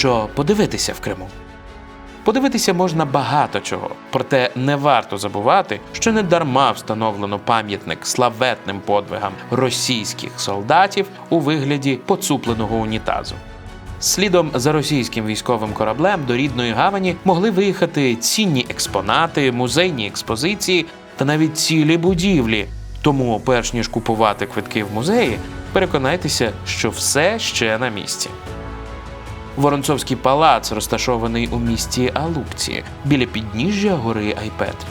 що подивитися в Криму. Подивитися можна багато чого, проте не варто забувати, що не дарма встановлено пам'ятник славетним подвигам російських солдатів у вигляді поцупленого унітазу. Слідом за російським військовим кораблем до рідної гавані могли виїхати цінні експонати, музейні експозиції та навіть цілі будівлі. Тому, перш ніж купувати квитки в музеї, переконайтеся, що все ще на місці. Воронцовський палац розташований у місті Алупці біля підніжжя гори Айпетрі.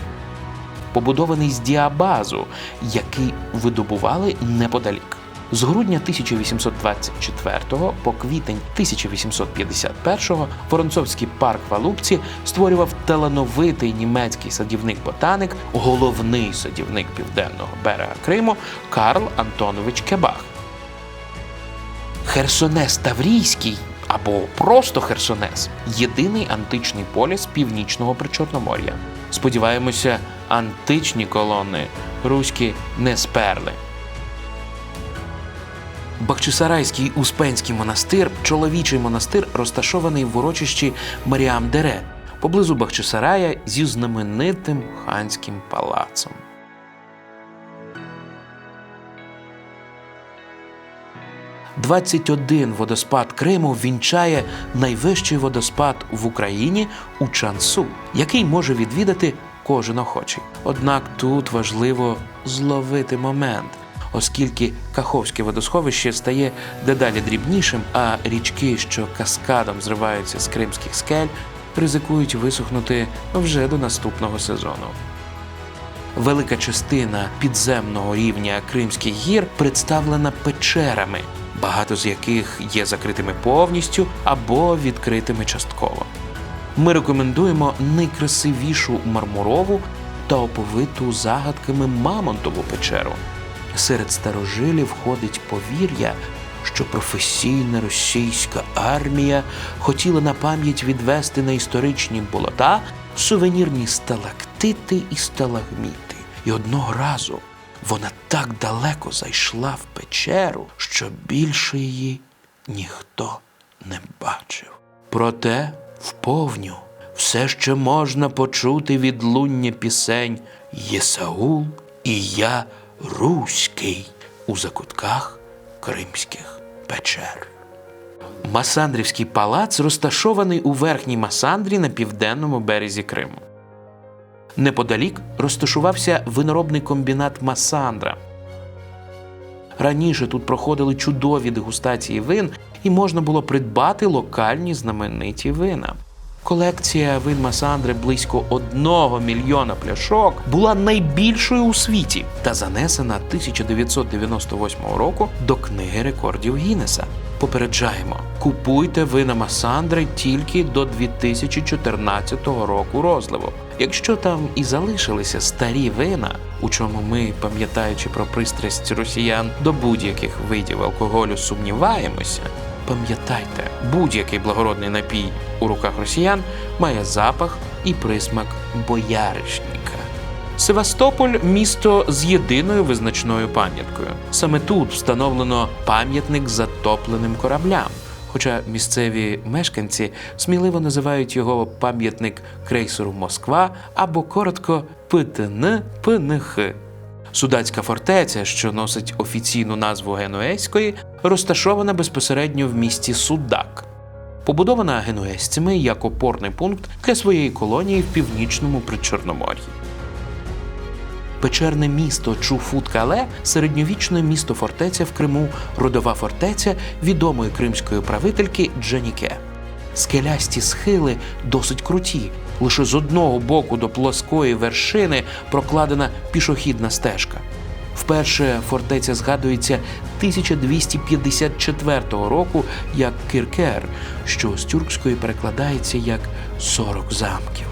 Побудований з діабазу, який видобували неподалік. З грудня 1824 по квітень 1851 Воронцовський парк в Алупці створював талановитий німецький садівник-ботаник, головний садівник південного берега Криму Карл Антонович Кебах. Херсонес Таврійський або просто Херсонес єдиний античний поліс північного причорномор'я. Сподіваємося, античні колони руські не сперли. Бахчисарайський Успенський монастир, чоловічий монастир, розташований в урочищі Маріам Дере, поблизу Бахчисарая зі знаменитим ханським палацом. «21 водоспад Криму вінчає найвищий водоспад в Україні у Чансу, який може відвідати кожен охочий. Однак тут важливо зловити момент, оскільки Каховське водосховище стає дедалі дрібнішим, а річки, що каскадом зриваються з кримських скель, ризикують висохнути вже до наступного сезону. Велика частина підземного рівня Кримських гір представлена печерами, багато з яких є закритими повністю або відкритими частково. Ми рекомендуємо найкрасивішу мармурову та оповиту загадками Мамонтову печеру. Серед старожилів ходить повір'я, що професійна російська армія хотіла на пам'ять відвести на історичні болота сувенірні сталактити і сталагміти. І одного разу вона так далеко зайшла в печеру, що більше її ніхто не бачив. Проте вповню все ще можна почути відлуння пісень Єсаул і я руський у закутках кримських печер. Масандрівський палац розташований у верхній Масандрі на південному березі Криму. Неподалік розташувався виноробний комбінат Масандра. Раніше тут проходили чудові дегустації вин, і можна було придбати локальні знамениті вина. Колекція вин Масандри близько одного мільйона пляшок була найбільшою у світі та занесена 1998 року до книги рекордів Гіннеса. Попереджаємо, купуйте вина Масандри тільки до 2014 року розливу. Якщо там і залишилися старі вина, у чому ми, пам'ятаючи про пристрасть росіян до будь-яких видів алкоголю, сумніваємося. Пам'ятайте, будь-який благородний напій у руках росіян має запах і присмак бояришника. Севастополь місто з єдиною визначною пам'яткою. Саме тут встановлено пам'ятник затопленим кораблям. Хоча місцеві мешканці сміливо називають його пам'ятник крейсеру Москва або коротко ПТН ПНХ. Судацька фортеця, що носить офіційну назву Генуезької, розташована безпосередньо в місті Судак. Побудована генуезцями як опорний пункт для своєї колонії в північному Причорномор'ї. Печерне місто Чуфут-Кале – середньовічне місто фортеця в Криму, родова фортеця відомої кримської правительки Джаніке. Скелясті схили досить круті. Лише з одного боку до плоскої вершини прокладена пішохідна стежка. Вперше фортеця згадується 1254 року як Кіркер, що з тюркської перекладається як «40 замків.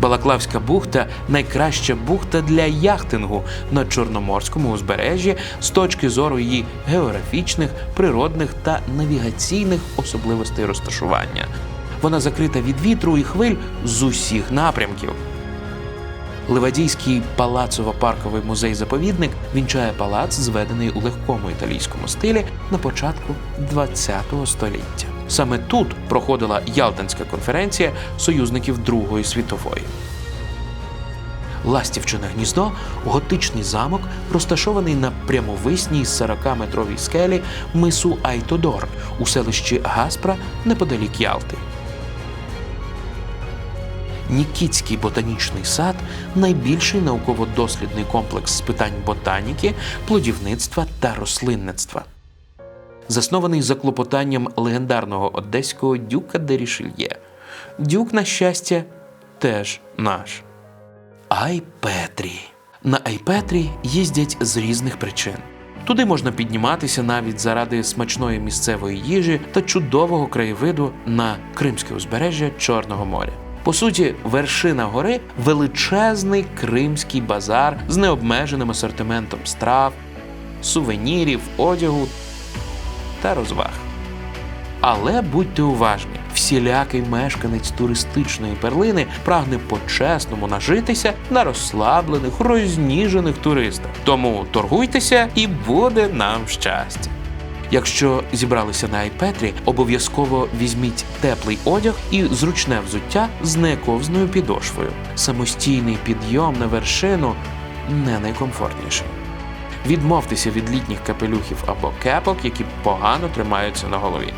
Балаклавська бухта найкраща бухта для яхтингу на Чорноморському узбережжі з точки зору її географічних, природних та навігаційних особливостей розташування. Вона закрита від вітру і хвиль з усіх напрямків. Ливадійський палацово-парковий музей-заповідник вінчає палац, зведений у легкому італійському стилі на початку ХХ століття. Саме тут проходила Ялтинська конференція союзників Другої світової. Ластівчине гніздо готичний замок, розташований на прямовисній 40-метровій скелі мису Айтодор у селищі Гаспра неподалік Ялти. Нікітський ботанічний сад найбільший науково-дослідний комплекс з питань ботаніки, плодівництва та рослинництва. Заснований за клопотанням легендарного одеського дюка де Рішельє. Дюк, на щастя, теж наш. Айпетрі. На Айпетрі їздять з різних причин. Туди можна підніматися навіть заради смачної місцевої їжі та чудового краєвиду на Кримське узбережжя Чорного моря. По суті, вершина гори величезний кримський базар з необмеженим асортиментом страв, сувенірів, одягу та розваг. Але будьте уважні, всілякий мешканець туристичної перлини прагне по-чесному нажитися на розслаблених, розніжених туристах. Тому торгуйтеся і буде нам щастя. Якщо зібралися на Айпетрі, обов'язково візьміть теплий одяг і зручне взуття з нековзною підошвою. Самостійний підйом на вершину не найкомфортніший. Відмовтеся від літніх капелюхів або кепок, які погано тримаються на голові.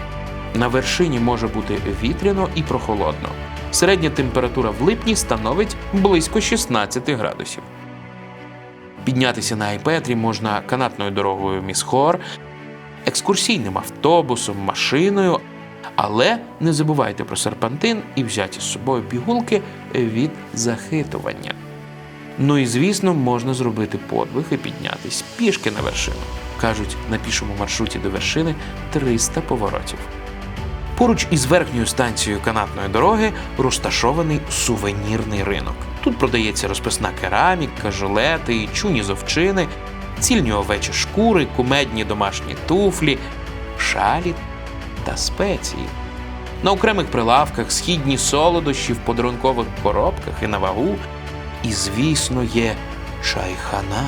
На вершині може бути вітряно і прохолодно. Середня температура в липні становить близько 16 градусів. Піднятися на Айпетрі можна канатною дорогою Місхор, екскурсійним автобусом, машиною. Але не забувайте про серпантин і взяті з собою пігулки від захитування. Ну і звісно, можна зробити подвиг і піднятись пішки на вершину. Кажуть, на пішому маршруті до вершини 300 поворотів. Поруч із верхньою станцією канатної дороги розташований сувенірний ринок. Тут продається розписна кераміка, жилети, чуні з овчини, цільні овечі шкури, кумедні домашні туфлі, шалі та спеції. На окремих прилавках східні солодощі в подарункових коробках і на вагу. І, звісно, є чайхана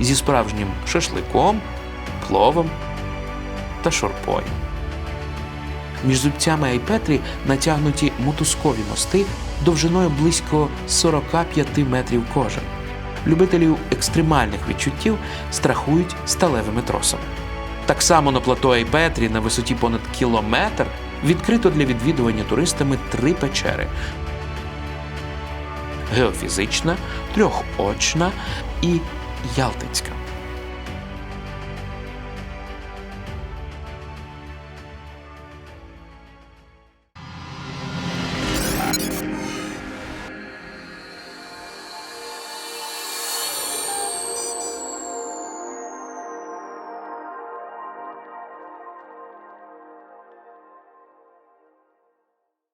зі справжнім шашликом, пловом та шорпою. Між зубцями Айпетрі натягнуті мотузкові мости довжиною близько 45 метрів кожен. Любителів екстремальних відчуттів страхують сталевими тросами. Так само на плато Айпетрі на висоті понад кілометр відкрито для відвідування туристами три печери: геофізична, трьохочна і Ялтинська.